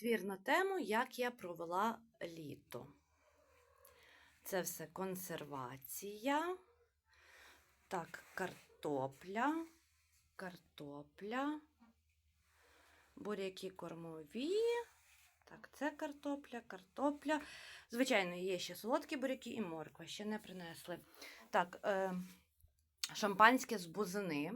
Твір на тему, як я провела літо. Це все консервація. Так, картопля, картопля, буряки кормові. Так, це картопля, картопля. Звичайно, є ще солодкі буряки і морква, ще не принесли. Так, е, шампанське з бузини.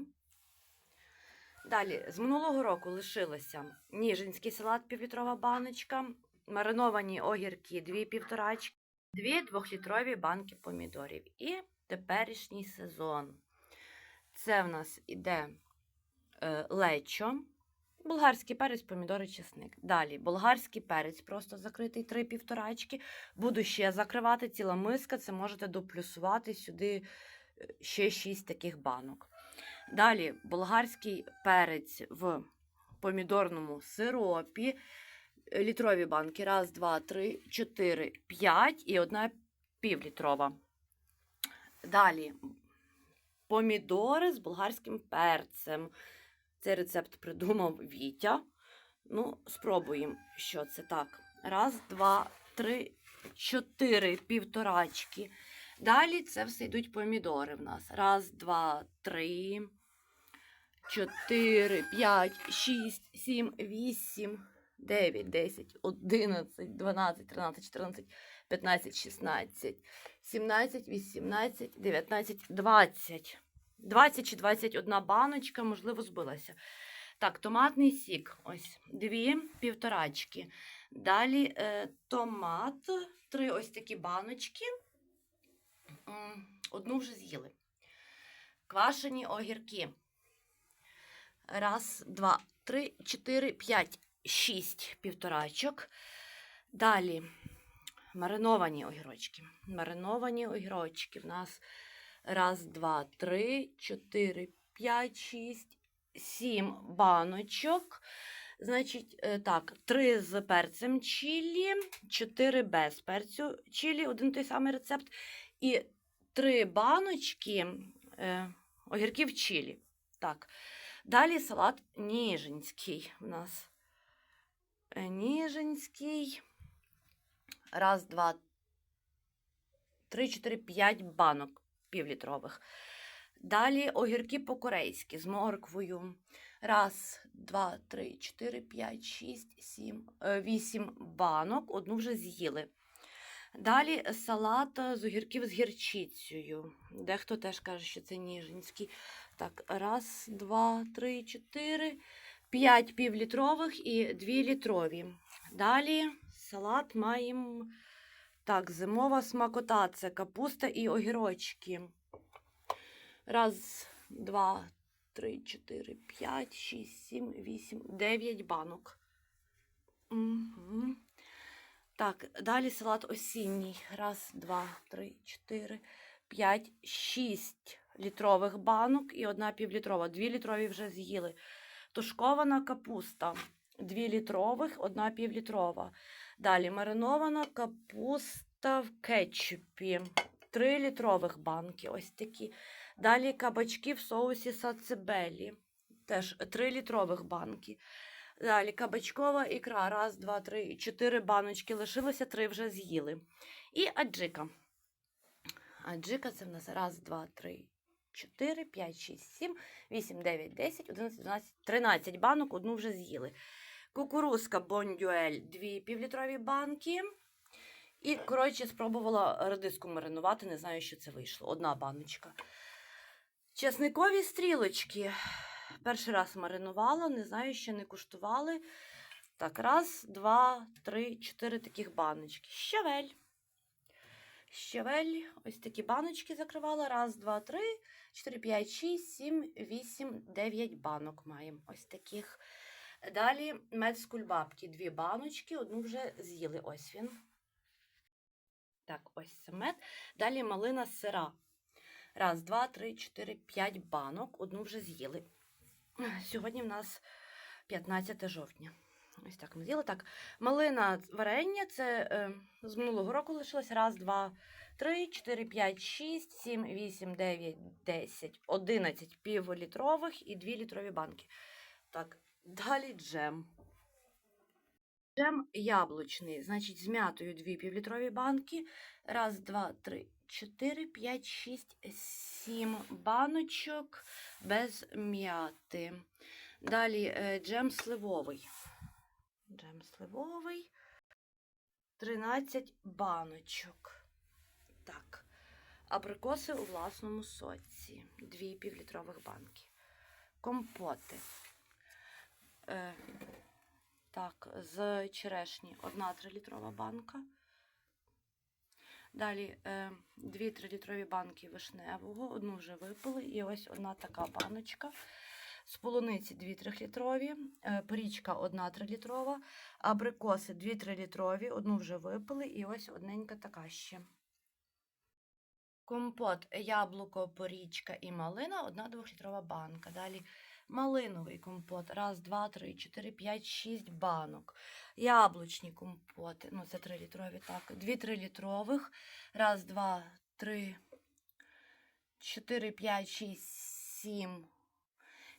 Далі, з минулого року лишилося ніжинський салат, півлітрова баночка, мариновані огірки, дві півторачки, дві двохлітрові банки помідорів. І теперішній сезон. Це в нас іде е, лечо, болгарський перець, помідори, чесник. Далі болгарський перець, просто закритий три півторачки. Буду ще закривати ціла миска, це можете доплюсувати сюди е, ще шість таких банок. Далі болгарський перець в помідорному сиропі. Літрові банки. Раз, два, три, чотири, п'ять і одна півлітрова. Далі помідори з болгарським перцем. Цей рецепт придумав Вітя. Ну, спробуємо, що це так. Раз, два, три, чотири півторачки. Далі це все йдуть помідори в нас. Раз, два, три, чотири, п'ять, шість, сім, вісім, дев'ять, десять, одинадцять, дванадцять, тринадцять, чотирнадцять, п'ятнадцять, шістнадцять, сімнадцять, вісімнадцять, дев'ятнадцять, двадцять. 20 чи 21 баночка, можливо, збилася. Так, томатний сік. Ось дві півторачки. Далі е, томат, три ось такі баночки. Одну вже з'їли. Квашені огірки. Раз, два, три, чотири, п'ять, шість півторачок. Далі мариновані огірочки. Мариновані огірочки. В нас раз, два, три, чотири, п'ять, шість, сім баночок. Значить, е, так, три з перцем чилі, чотири без перцю чилі, один той самий рецепт. І три баночки е, огірків чилі. Так. Далі салат ніжинський у нас. Е, Ніжинський. Раз, два, три, чотири, п'ять банок півлітрових. Далі огірки по-корейськи з морквою. Раз, два, три, чотири, п'ять, шість, сім, е, вісім банок. Одну вже з'їли. Далі салат з огірків з гірчицею. Дехто теж каже, що це ніжинський. Так, раз, два, три, чотири, п'ять півлітрових і дві літрові. Далі салат маємо. Так, зимова смакота це капуста і огірочки. Раз, два, три, чотири, п'ять, шість, сім, вісім, дев'ять банок. Угу. Так, далі салат осінній. Раз, два, три, чотири, п'ять, шість літрових банок і одна півлітрова. Дві літрові вже з'їли. Тушкована капуста. Дві літрових, одна півлітрова. Далі маринована капуста в кетчупі. Три літрових банки. Ось такі. Далі кабачки в соусі сацебелі. Теж три літрових банки. Далі кабачкова ікра. Раз, два, три, чотири баночки. Лишилося, три вже з'їли. І аджика. Аджика це в нас раз, два, три, чотири, п'ять, шість, сім, вісім, дев'ять, десять, одинадцять, дванадцять, тринадцять банок, одну вже з'їли. Кукурузка бондюель, дві півлітрові банки. І, коротше, спробувала редиску маринувати, не знаю, що це вийшло. Одна баночка. Чесникові стрілочки. Перший раз маринувала, не знаю, ще не куштували. Так, раз, два, три, чотири таких баночки. Щавель. Щавель, ось такі баночки закривала. Раз, два, три, чотири, п'ять, шість, сім, вісім, дев'ять банок маємо. Ось таких. Далі мед з кульбабки. Дві баночки, одну вже з'їли. Ось він. Так, ось це мед. Далі малина сира. Раз, два, три, чотири, п'ять банок. Одну вже з'їли. Сьогодні в нас 15 жовтня. Ось так ми з'їли. Так, малина варення це е, з минулого року лишилось. Раз, два, три, чотири, п'ять, шість, сім, вісім, дев'ять, десять, одинадцять півлітрових і дві літрові банки. Так, далі джем. Джем яблучний, значить, з м'ятою дві півлітрові банки. Раз, два, три, чотири, п'ять, шість, сім баночок без м'яти. Далі е, джем сливовий. Джем сливовий. 13 баночок. Так. Абрикоси у власному соці. Дві півлітрових банки. Компоти. Е, так, з черешні одна 3-літрова банка. Далі е, дві 3-літрові банки вишневого, одну вже випили, і ось одна така баночка. З полуниці 2 3-літрові, е, порічка 1 3-літрова, абрикоси 2 3-літрові, одну вже випили, і ось одненька така ще. Компот, яблуко, порічка і малина, одна 2-літрова банка. Далі малиновий компот. Раз, два, три, чотири, п'ять, шість банок. Яблучні компоти. Ну, це 3 літрові, так. Дві 3 літрових. Раз, два, три, чотири, п'ять, шість, сім.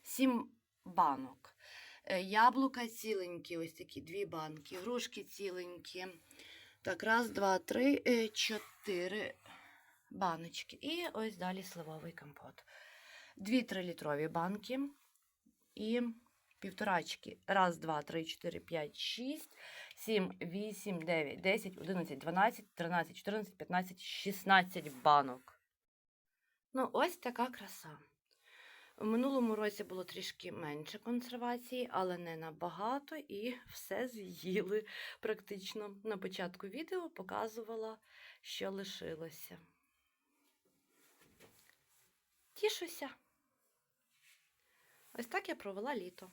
Сім банок. Е, Яблука ціленькі, ось такі дві банки. Грушки ціленькі. Так, раз, два, три, е, чотири баночки. І ось далі сливовий компот. Дві 3-літрові банки і півторачки. Раз, два, три, чотири, п'ять, шість, сім, вісім, дев'ять, десять, одинадцять, дванадцять, тринадцять, чотирнадцять, п'ятнадцять, шістнадцять банок. Ну, ось така краса. У минулому році було трішки менше консервації, але не набагато, і все з'їли практично. На початку відео показувала, що лишилося. Тішуся. Ось так я провела літо.